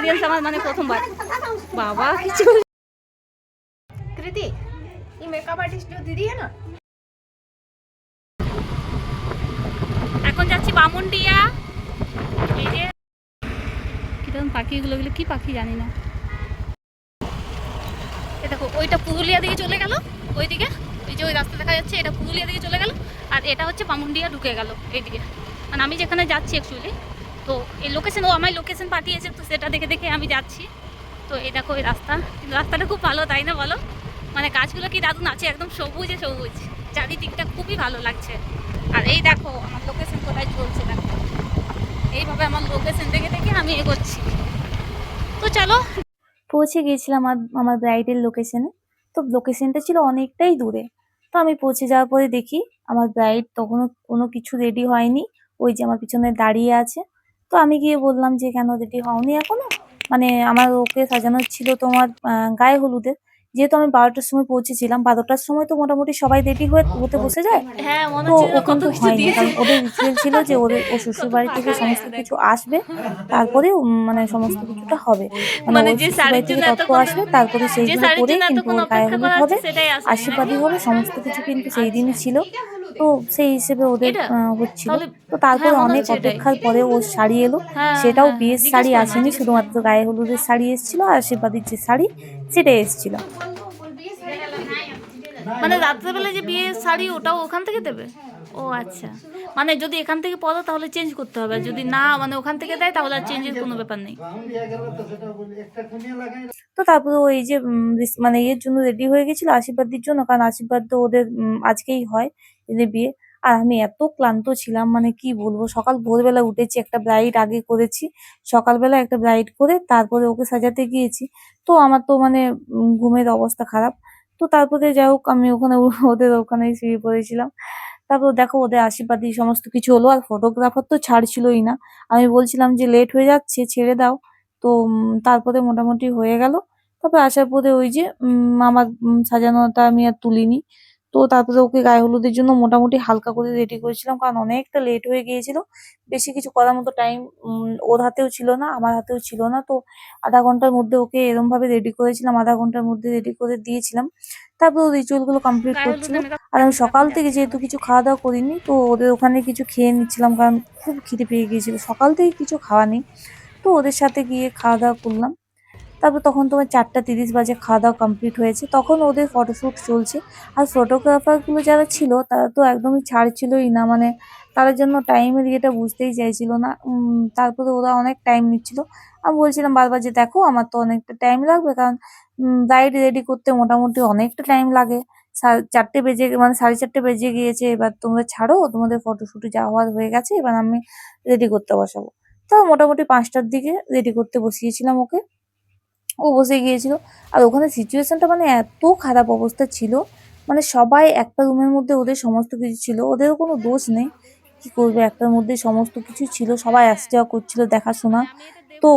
Experience আমার মানে প্রথমবার। বাবা কিছু কৃতি এই মেকআপ আর্টিস্ট দিদি হ্যাঁ না? এখন যাচ্ছি বামুনডিয়া। এই যে কীরকম পাখিগুলো গুলো কি পাখি জানি না। এ দেখো ওইটা পুরুলিয়া দিকে চলে গেল। ওইদিকে এই যে ওই রাস্তা দেখা যাচ্ছে এটা পুরুলিয়া দিকে চলে গেল। আর এটা হচ্ছে বামুনডিয়া ঢুকে গেল এইদিকে। মানে আমি যেখানে যাচ্ছি অ্যাকচুয়ালি তো এই লোকেশন ও আমার লোকেশন পাঠিয়েছে, তো সেটা দেখে দেখে আমি যাচ্ছি। তো এই দেখো এই রাস্তা। রাস্তাটা খুব ভালো, তাই না বলো? মানে গাছগুলো কি দারুণ আছে, একদম সবুজে সবুজ। চারিদিকটা খুবই ভালো লাগছে। আর এই দেখো, আমার লোকেশন কোথায় চলছে দেখো। এইভাবে আমার লোকেশন দেখে দেখে আমি এগোচ্ছি। তো চলো। পৌঁছে গিয়েছিলাম আমার ব্রাইডের লোকেশনে তো লোকেশনটা ছিল অনেকটাই দূরে। তো আমি পৌঁছে যাওয়ার পরে দেখি, আমার ব্রাইড তখনও কোনো কিছু রেডি হয়নি। ওই যে আমার পিছনে দাঁড়িয়ে আছে। তো আমি গিয়ে বললাম যে কেন রেডি হওনি এখনও? মানে আমার ওকে সাজানো ছিল তোমার গায়ে হলুদের যেহেতু আমি বারোটার সময় পৌঁছেছিলাম বারোটার সময় তো মোটামুটি সবাই রেডি হয়ে হতে বসে যায়। হ্যাঁ তো হচ্ছে ও কিন্তু হয়নি কারণ ওদের রিচুয়াল ছিল যে ওদের ও শ্বশুর বাড়ি থেকে সমস্ত কিছু আসবে তারপরে মানে সমস্ত কিছুটা হবে। মানে মানে শাড়ির থেকে তত্ত্ব আসবে তারপরে সেইগুলো শাড়ির পরে কিন্তু গায়ে হলুদ হবে আশীর্বাদই হবে সমস্ত কিছু কিন্তু সেই দিনই ছিল। তো সেই হিসেবে ওদের? হচ্ছিল। তো তারপরে হ্যাঁ, অনেক অপেক্ষার পরে ওর শাড়ি এলো। হ্যাঁ, সেটাও হ্যাঁ, বিয়ের শাড়ি আসেনি শুধুমাত্র গায়ে হলুদের শাড়ি এসেছিল আর আশীর্বাদের যে শাড়ি সেটা এসেছিল। মানে রাত্রেবেলা যে বিয়ের শাড়ি ওটাও ওখান থেকে দেবে? ও আচ্ছা। মানে যদি এখান থেকে পরো তাহলে চেঞ্জ করতে হবে। আর যদি না মানে ওখান থেকে দেয় তাহলে আর চেঞ্জের কোনো ব্যাপার নেই। তো তারপরে ওই যে মানে ইয়ের জন্য রেডি হয়ে গেছিল আশীর্বাদের জন্য কারণ আশীর্বাদ তো ওদের আজকেই হয়। এদের বিয়ে। আর আমি এত ক্লান্ত ছিলাম মানে কি বলব? সকাল ভোরবেলা উঠেছি, একটা ব্রাইড আগে করেছি। সকালবেলা একটা ব্রাইড করে তারপরে ওকে সাজাতে গিয়েছি। তো আমার তো মানে ঘুমের অবস্থা খারাপ। তো তারপরে যাই হোক, আমি ওখানে, ওদের ওখানে শুয়ে পড়েছিলাম। তারপর দেখো, ওদের আশীর্বাদী সমস্ত কিছু হলো। আর ফটোগ্রাফার তো ছাড়ছিলই না। আমি বলছিলাম যে লেট হয়ে যাচ্ছে, ছেড়ে দাও। তো তারপরে মোটামুটি হয়ে গেল। তারপরে আসার পরে ওই যে আমার সাজানোটা আমি আর তুলিনি। তো তারপরে ওকে গায়ে হলুদের জন্য মোটামুটি হালকা করে রেডি করেছিলাম কারণ অনেকটা লেট হয়ে গিয়েছিল। বেশি কিছু করার মতো টাইম ওর হাতেও ছিল না আমার হাতেও ছিল না। তো আধা ঘণ্টার মধ্যে ওকে এরম ভাবে রেডি করেছিলাম আধা ঘণ্টার মধ্যে রেডি করে দিয়েছিলাম। তারপর রিচুয়ালগুলো কমপ্লিট করছিল। আর আমি সকাল থেকে যেহেতু কিছু খাওয়া দাওয়া করিনি তো ওদের ওখানে কিছু খেয়ে নিচ্ছিলাম কারণ খুব খিদে পেয়ে গিয়েছিল। সকাল থেকে কিছু খাওয়া নেই। তো ওদের সাথে গিয়ে খাওয়া দাওয়া করলাম। তারপর তখন তোমার চারটা তিরিশ বাজে খাওয়া দাওয়া কমপ্লিট হয়েছে, তখন ওদের ফটোশ্যুট চলছে। আর ফটোগ্রাফারগুলো যারা ছিল, তারা তো একদমই ছাড়ছিলই না মানে তাদের জন্য টাইমের ইয়েটা বুঝতেই চাইছিল না। তারপরে ওরা অনেক টাইম নিচ্ছিল। আমি বলছিলাম, বারবার যে দেখো, আমার তো অনেকটা টাইম লাগবে। কারণ ব্রাইড রেডি করতে মোটামুটি অনেকটা টাইম লাগে। চারটে বেজে মানে সাড়ে চারটে বেজে গিয়েছে, এবার তোমরা ছাড়ো, তোমাদের ফটোশ্যুটে যাওয়ার হয়ে গেছে, এবার আমি রেডি করতে বসাবো। তো মোটামুটি পাঁচটার দিকে রেডি করতে বসিয়েছিলাম ওকে। ও বসে গিয়েছিল। আর ওখানে সিচুয়েশনটা মানে এত খারাপ অবস্থা ছিল। মানে সবাই একটা রুমের মধ্যে ওদের সমস্ত কিছু ছিল। ওদেরও কোনো দোষ নেই। কি করবে? একটার মধ্যে সমস্ত কিছু ছিল। সবাই আসা যাওয়া করছিল, দেখাশোনা। তো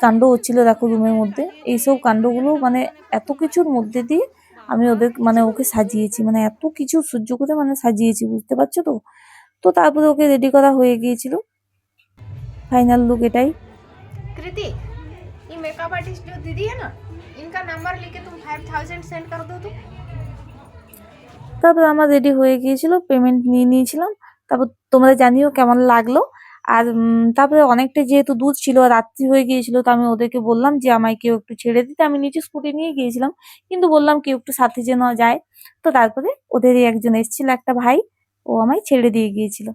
কাণ্ড হচ্ছিল দেখো রুমের মধ্যে? এইসব কাণ্ডগুলো মানে এত কিছুর মধ্যে দিয়ে আমি ওদের মানে ওকে সাজিয়েছি। মানে এত কিছু সহ্য করে মানে সাজিয়েছি, বুঝতে পারছ তো? তো তারপরে ওকে রেডি করা হয়ে গিয়েছিল। ফাইনাল লুক এটাই। কৃতিক मेकअप आर्टिस्ट जो दीदी है ना इनका नंबर लेके तुम फाइव थाउजेंड सेंड कर दो तो তারপর আমার রেডি হয়ে গিয়েছিল পেমেন্ট নিয়ে নিয়েছিলাম তারপর তোমরা জানিও কেমন লাগলো আর উম, তারপরে অনেকটা যেহেতু দূর ছিল আর রাত্রি হয়ে গিয়েছিল তো আমি ওদেরকে বললাম যে আমায় কেউ একটু ছেড়ে দিতে আমি নিচে স্কুটি নিয়ে গিয়েছিলাম কিন্তু বললাম কেউ একটু সাথে যেন যায় তো তারপরে ওদেরই একজন এসেছিল একটা ভাই ও আমায় ছেড়ে দিয়ে গিয়েছিল